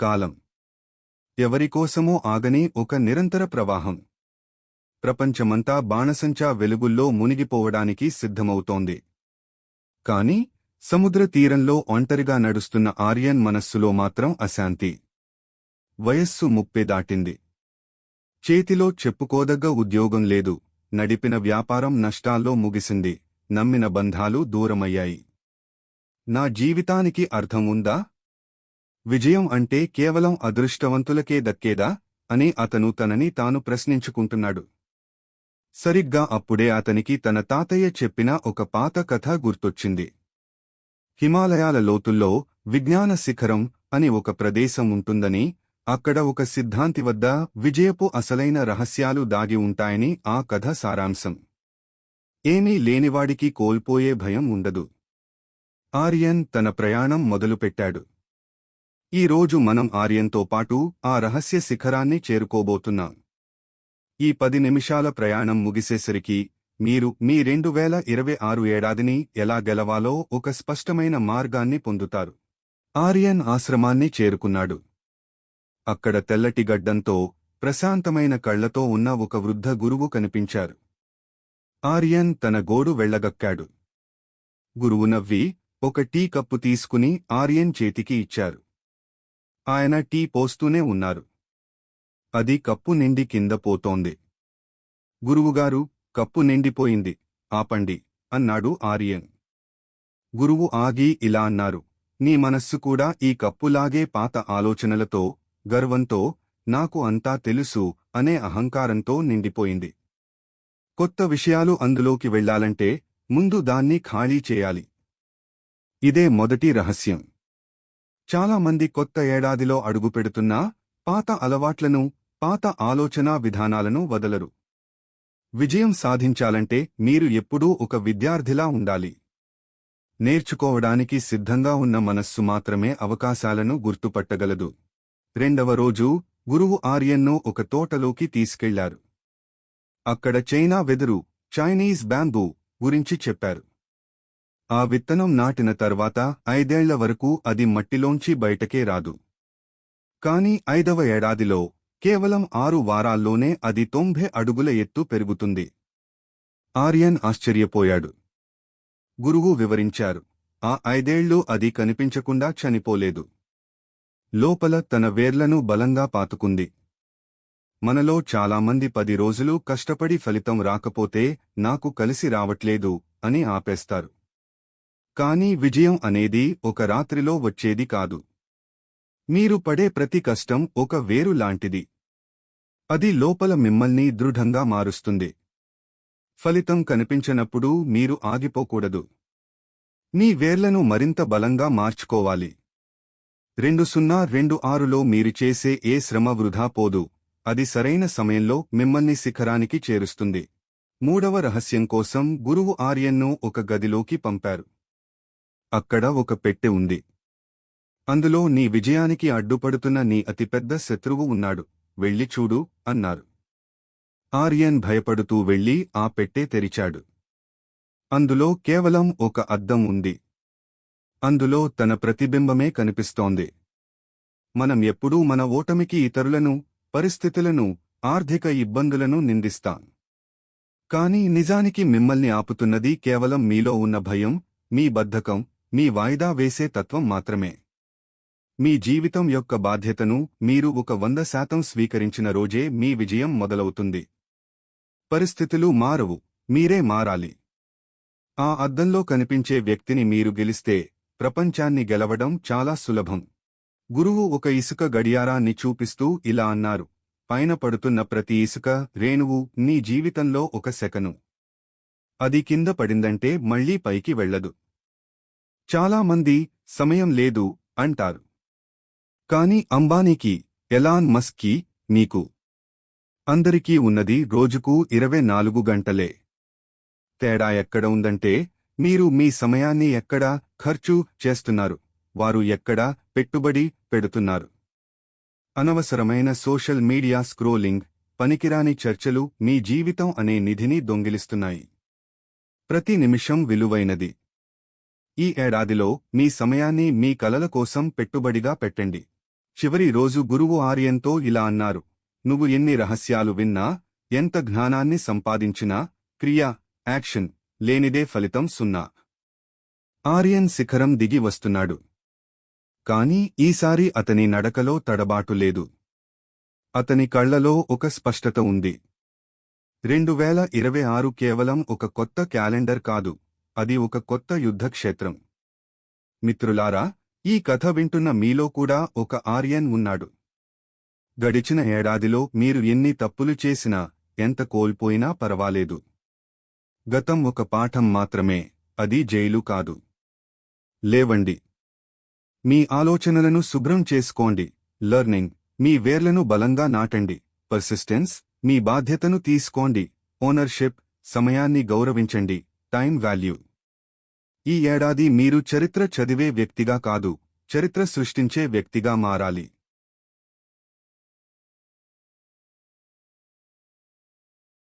కాలం. ఎవరికోసమో ఆగని ఒక నిరంతర ప్రవాహం. ప్రపంచమంతా బాణసంచా వెలుగుల్లో మునిగిపోవడానికి సిద్ధమవుతోంది. కాని సముద్ర తీరంలో ఒంటరిగా నడుస్తున్న ఆర్యన్ మనస్సులో మాత్రం అశాంతి. వయస్సు ముప్పే దాటింది. చేతిలో చెప్పుకోదగ్గ ఉద్యోగం లేదు. నడిపిన వ్యాపారం నష్టాల్లో ముగిసింది. నమ్మిన బంధాలు దూరమయ్యాయి. నా జీవితానికి అర్థం ఉందా? విజయం అంటే కేవలం అదృష్టవంతులకే దక్కేదా అని అతను తనని తాను ప్రశ్నించుకుంటున్నాడు. సరిగ్గా అప్పుడే అతనికి తన తాతయ్య చెప్పిన ఒక పాత కథ గుర్తొచ్చింది. హిమాలయాల లోతుల్లో విజ్ఞాన శిఖరం అని ఒక ప్రదేశం ఉంటుందని అక్కడ ఒక సిద్ధాంతి వద్ద విజయపు అసలైన రహస్యాలు దాగి ఉంటాయని ఆ కథ సారాంశం. ఏమీ లేనివాడికి కోల్పోయే భయం ఉండదు. ఆర్యన్ తన ప్రయాణం మొదలుపెట్టాడు. ఈ రోజు మనం ఆర్యంతో పాటు ఆ రహస్య శిఖరాన్ని చేరుకోబోతున్నాం. ఈ పది నిమిషాల ప్రయాణం ముగిసేసరికి మీరు మీ రెండు వేల ఇరవై ఆరు ఏడాదిని ఎలా గెలవాలో ఒక స్పష్టమైన మార్గాన్ని పొందుతారు. ఆర్యన్ ఆశ్రమాన్ని చేరుకున్నాడు. అక్కడ తెల్లటి గడ్డంతో ప్రశాంతమైన కళ్ళతో ఉన్న ఒక వృద్ధ గురువు కనిపించారు. ఆర్యన్ తన గోడు వెళ్ళగక్కాడు గురువు నవ్వి ఒక టీ కప్పు తీసుకుని ఆర్యన్ చేతికి ఇచ్చారు. ఆయన టీ పోస్తూనే ఉన్నారు. అది కప్పు నిండి కింద పోతోంది. గురువుగారు కప్పు నిండిపోయింది. ఆపండి అన్నాడు ఆర్యన్. గురువు ఆగి ఇలా అన్నారు. నీ మనస్సు కూడా ఈ కప్పులాగే పాత ఆలోచనలతో గర్వంతో నాకు అంతా తెలుసు అనే అహంకారంతో నిండిపోయింది. కొత్త విషయాలు అందులోకి వెళ్ళాలంటే ముందు దాన్ని ఖాళీ చేయాలి. ఇదే మొదటి రహస్యం. చాలామంది కొత్త ఏడాదిలో అడుగుపెడుతున్నా పాత అలవాట్లను పాత ఆలోచనా విధానాలను వదలరు. విజయం సాధించాలంటే మీరు ఎప్పుడూ ఒక విద్యార్థిలా ఉండాలి. నేర్చుకోవడానికి సిద్ధంగా ఉన్న మనస్సు మాత్రమే అవకాశాలను గుర్తుపట్టగలదు. రెండవ రోజు గురువు ఆర్యన్ను ఒక తోటలోకి తీసుకెళ్ళారు. అక్కడ చైనా వెదురు చైనీస్ బ్యాంబూ గురించి చెప్పారు. ఆ విత్తనం నాటిన తర్వాత ఐదేళ్ళ వరకు అది మట్టిలోంచి బయటకే రాదు. కాని ఐదవ ఏడాదిలో కేవలం ఆరు వారాల్లోనే అది తొంభై అడుగుల ఎత్తు పెరుగుతుంది. ఆర్యన్ ఆశ్చర్యపోయాడు. గురువు వివరించారు. ఆ ఐదేళ్ళు అది కనిపించకుండా చనిపోలేదు. లోపల తన వేర్లను బలంగా పాతుకుంది. మనలో చాలామంది పది రోజులు కష్టపడి ఫలితం రాకపోతే నాకు కలిసి రావట్లేదు అని ఆపేస్తారు. కానీ విజయం అనేది ఒక రాత్రిలో వచ్చేది కాదు. మీరు పడే ప్రతి కష్టం ఒక వేరు లాంటిది. అది లోపల మిమ్మల్ని దృఢంగా మారుస్తుంది. ఫలితం కనిపించనప్పుడు మీరు ఆగిపోకూడదు. మీ వేర్లను మరింత బలంగా మార్చుకోవాలి. రెండు సున్నా రెండు ఆరులో మీరు చేసే ఏ శ్రమ వృధా పోదు. అది సరైన సమయంలో మిమ్మల్ని శిఖరానికి చేరుస్తుంది. మూడవ రహస్యం కోసం గురువు ఆర్యన్ను ఒక గదిలోకి పంపారు. అక్కడ ఒక పెట్టె ఉంది. అందులో నీ విజయానికి అడ్డుపడుతున్న నీ అతిపెద్ద శత్రువు ఉన్నాడు. వెళ్ళి చూడు అన్నారు. ఆర్యన్ భయపడుతూ వెళ్ళి ఆ పెట్టె తెరిచాడు. అందులో కేవలం ఒక అద్దం ఉంది. అందులో తన ప్రతిబింబమే కనిపిస్తోంది. మనం ఎప్పుడూ మన ఓటమికి ఇతరులను పరిస్థితులను ఆర్థిక ఇబ్బందులను నిందిస్తాం. కాని నిజానికి మిమ్మల్ని ఆపుతున్నది కేవలం మీలో ఉన్న భయం మీ బద్ధకం మీ వాయిదా వేసే తత్వం మాత్రమే. మీ జీవితం యొక్క బాధ్యతను మీరు ఒక వంద శాతం స్వీకరించిన రోజే మీ విజయం మొదలవుతుంది. పరిస్థితులు మారవు మీరే మారాలి. ఆ అద్దంలో కనిపించే వ్యక్తిని మీరు గెలిస్తే ప్రపంచాన్ని గెలవడం చాలా సులభం. గురువు ఒక ఇసుక గడియారాన్ని చూపిస్తూ ఇలా అన్నారు పైన పడుతున్న ప్రతి ఇసుక రేణువు నీ జీవితంలో ఒక సెకను. అది కింద పడిందంటే మళ్ళీ పైకి వెళ్ళదు. చాలామంది సమయం లేదు అంటారు. కాని అంబానీకి ఎలాన్ మస్కీ నీకు అందరికీ ఉన్నది రోజుకు ఇరవై నాలుగు గంటలే. తేడా ఎక్కడ ఉందంటే మీరు మీ సమయాన్ని ఎక్కడ ఖర్చు చేస్తున్నారు వారు ఎక్కడ పెట్టుబడి పెడుతున్నారు. అనవసరమైన సోషల్ మీడియా స్క్రోలింగ్ పనికిరాని చర్చలు మీ జీవితం అనే నిధిని దొంగిలిస్తున్నాయి. ప్రతి నిమిషం విలువైనది. ఈ ఏడాదిలో మీ సమయాన్ని మీ కలల కోసం పెట్టుబడిగా పెట్టండి. చివరి రోజు గురువు ఆర్యన్తో ఇలా అన్నారు. నువ్వు ఎన్ని రహస్యాలు విన్నా ఎంత జ్ఞానాన్ని సంపాదించినా క్రియ యాక్షన్ లేనిదే ఫలితం సున్నా. ఆర్యన్ శిఖరం దిగి వస్తున్నాడు. కాని ఈసారి అతని నడకలో తడబాటు లేదు. అతని కళ్ళలో ఒక స్పష్టత ఉంది. రెండు వేల ఇరవై ఆరు కేవలం ఒక కొత్త క్యాలెండర్ కాదు. అది ఒక కొత్త యుద్ధక్షేత్రం. మిత్రులారా ఈ కథ వింటున్న మీలో కూడా ఒక ఆర్యన్ ఉన్నాడు. గడిచిన ఏడాదిలో మీరు ఎన్ని తప్పులు చేసినా ఎంత కోల్పోయినా పర్వాలేదు. గతం ఒక పాఠం మాత్రమే అది జైలు కాదు. లేవండి. మీ ఆలోచనలను శుభ్రం చేసుకోండి. లర్నింగ్ మీ వేర్లను బలంగా నాటండి. పర్సిస్టెన్స్ మీ బాధ్యతను తీసుకోండి. ఓనర్షిప్ సమయాన్ని గౌరవించండి. Time value. ఈ ఏడాది మీరు చరిత్ర చదివే వ్యక్తిగా కాదు చరిత్ర సృష్టించే వ్యక్తిగా మారాలి.